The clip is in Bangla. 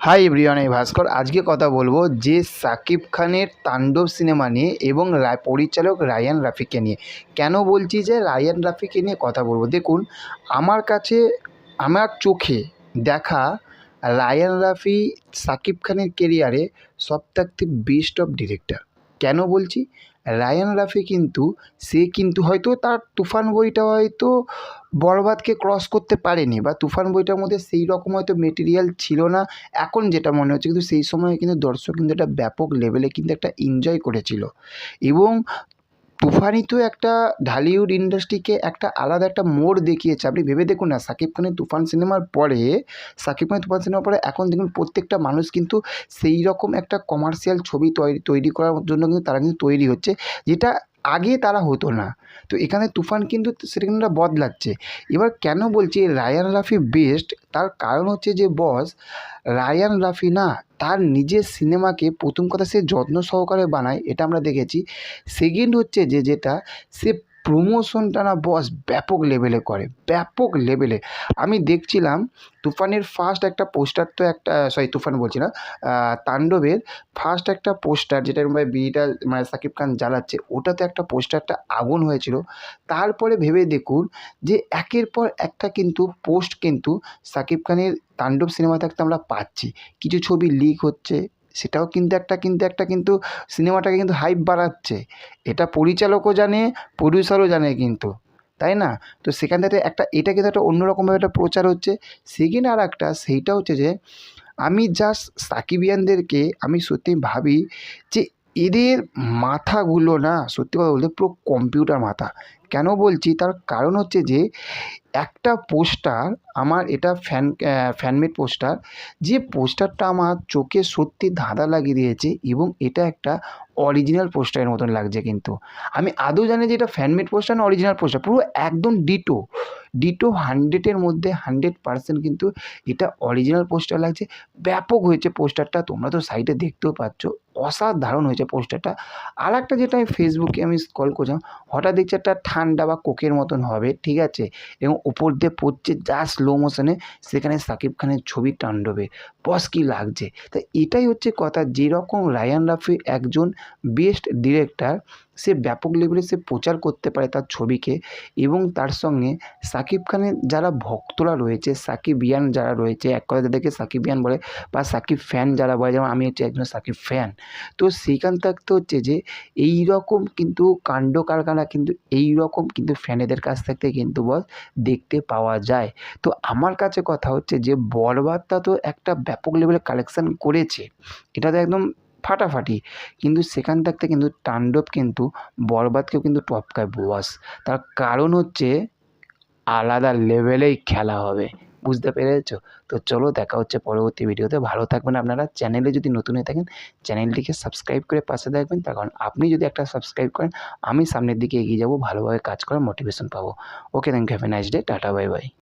হাই আমি ভাস্কর। আজকে কথা বলব যে সাকিব খানের তাণ্ডব সিনেমা নিয়ে এবং পরিচালক রায়ান রাফিকে নিয়ে। কেন বলছি যে রায়ান রাফিকে নিয়ে কথা বলব? দেখুন, আমার কাছে, আমার চোখে দেখা রায়ান রাফি সাকিব খানের কেরিয়ারে সব থাকতে বেস্ট অফ ডিরেক্টর কেন বলছি? রায়ান রাফি কিন্তু, সে কিন্তু হয়তো তার তুফান বইটা হয়তো বরবাদকে ক্রস করতে পারেনি বা তুফান বইটার মধ্যে সেই রকম হয়তো মেটেরিয়াল ছিল না। এখন যেটা মনে হচ্ছে, কিন্তু সেই সময় কিন্তু দর্শক কিন্তু একটা ব্যাপক লেভেলে কিন্তু একটা এনজয় করেছিল। এবং তুফানই তো একটা ঢালিউড ইন্ডাস্ট্রিকে একটা আলাদা একটা মোড় দেখিয়েছে। আপনি ভেবে দেখুন না, সাকিব খানের তুফান সিনেমার পরে, সাকিব খানের তুফান সিনেমার পরে এখন দেখুন প্রত্যেকটা মানুষ কিন্তু সেই রকম একটা কমার্শিয়াল ছবি তৈরি তৈরি করার জন্য কিন্তু তারা কিন্তু তৈরি হচ্ছে। যেটা আগে তারা হতো না। তো এখানে তুফান কিন্তু একটা বদলাচ্ছে। এবার কেন বলছি রায়ান রাফি বেস্ট তার কারণ হচ্ছে যে বস রায়ান রাফি না, তার নিজের সিনেমাকে প্রথম কথা সে যত্ন সহকারে বানায়, এটা আমরা দেখেছি। সেকেন্ড হচ্ছে যে যেটা, সে প্রমোশনটা না বস ব্যাপক লেভেলে করে, ব্যাপক লেভেলে আমি দেখছিলাম তুফানের ফার্স্ট একটা পোস্টার তো একটা সরি তুফান বলছি না তাণ্ডবের ফার্স্ট একটা পোস্টার যেটার মধ্যে বিয়েটা মানে সাকিব খান জ্বালাচ্ছে, ওটাতে একটা পোস্টারটা আগুন হয়েছিল। তারপরে ভেবে দেখুন যে একের পর একটা কিন্তু পোস্ট কিন্তু সাকিব খানের তাণ্ডব সিনেমা থাকতে আমরা পাচ্ছি। কিছু ছবি লিক হচ্ছে সেটাও কিন্তু একটা কিন্তু একটা কিন্তু সিনেমাটাকে কিন্তু হাইপ বাড়াচ্ছে। এটা পরিচালকও জানে প্রডিউসারও জানে কিন্তু, তাই না? তো সেখান থেকে একটা, এটা কিন্তু একটা অন্যরকমভাবে একটা প্রচার হচ্ছে। সেকেন্ড আর একটা সেইটা হচ্ছে যে, আমি জাস্ট সাকিবিয়ানদেরকে আমি সত্যি ভাবি যে এদের মাথাগুলো না, সত্যি কথা বলতে পুরো কম্পিউটার মাথা। কেন বলছি? তার কারণ হচ্ছে যে, একটা পোস্টার আমার এটা ফ্যান ফ্যানমেড পোস্টার যে পোস্টারটা আমার চোখে সত্যি ধাঁধা লাগিয়ে দিয়েছে এবং এটা একটা অরিজিনাল পোস্টারের মতন লাগছে কিন্তু। আমি আদৌ জানি যে এটা ফ্যানমেড পোস্টার না অরিজিনাল পোস্টার পুরো একদম ডিটো ডিটো হান্ড্রেডের মধ্যে হান্ড্রেড পার্সেন্ট কিন্তু এটা অরিজিনাল পোস্টার লাগছে। ব্যাপক হয়েছে পোস্টারটা তোমরা তো সাইটে দেখতেও পাচ্ছ। অসাধারণ হয়েছে পোস্টারটা। আর একটা যেটা আমি ফেসবুকে আমি স্ক্রল করছিলাম, হঠাৎ দেখছি একটা ঠান্ডা বা কোকের মতন হবে, ঠিক আছে? এবং উপর দিয়ে পড়ছে যা স্লো মোশনে সেখানে সাকিব খানের ছবি তাণ্ডবে। বস, কী লাগছে? তা এটাই হচ্ছে কথা, যেরকম রায়ান রাফি একজন বেস্ট ডিরেক্টর সে ব্যাপক লেভেলে সে প্রচার করতে পারে তার ছবিকে এবং তার সঙ্গে সাকিব খানের যারা ভক্তরা রয়েছে সাকিব সাকিবিয়ান যারা রয়েছে, এক কথা যাদেরকে সাকিবিয়ান বলে বা সাকিব ফ্যান যারা বলে, যেমন আমি হচ্ছে একজন সাকিব ফ্যান তো সেইখান থাকতে হচ্ছে যে এই রকম কিন্তু কাণ্ড কারখানা কিন্তু এই রকম কিন্তু ফ্যানেদের কাছ থেকে কিন্তু বল দেখতে পাওয়া যায়। তো আমার কাছে কথা হচ্ছে যে বরবাদটা তো একটা ব্যাপক লেভেলে কালেকশান করেছে। এটা তো একদম ফাটাফাটি। কিন্তু সেখান থাকতে কিন্তু তাণ্ডব কিন্তু বরবাদকেও কিন্তু টপকায় বস তার কারণ হচ্ছে আলাদা লেভেলেই খেলা হবে। বুঝতে পেরেছ? তো চলো দেখা হচ্ছে পরবর্তী ভিডিওতে। ভালো থাকবেন আপনারা। চ্যানেলে যদি নতুন হয়ে থাকেন, চ্যানেলটিকে সাবস্ক্রাইব করে পাশে থাকবেন। তার কারণ আপনি যদি একটা সাবস্ক্রাইব করেন, আমি সামনের দিকে এগিয়ে যাব। ভালোভাবে কাজ করার মোটিভেশন পাবো। Okay thank you have a nice day tata bye bye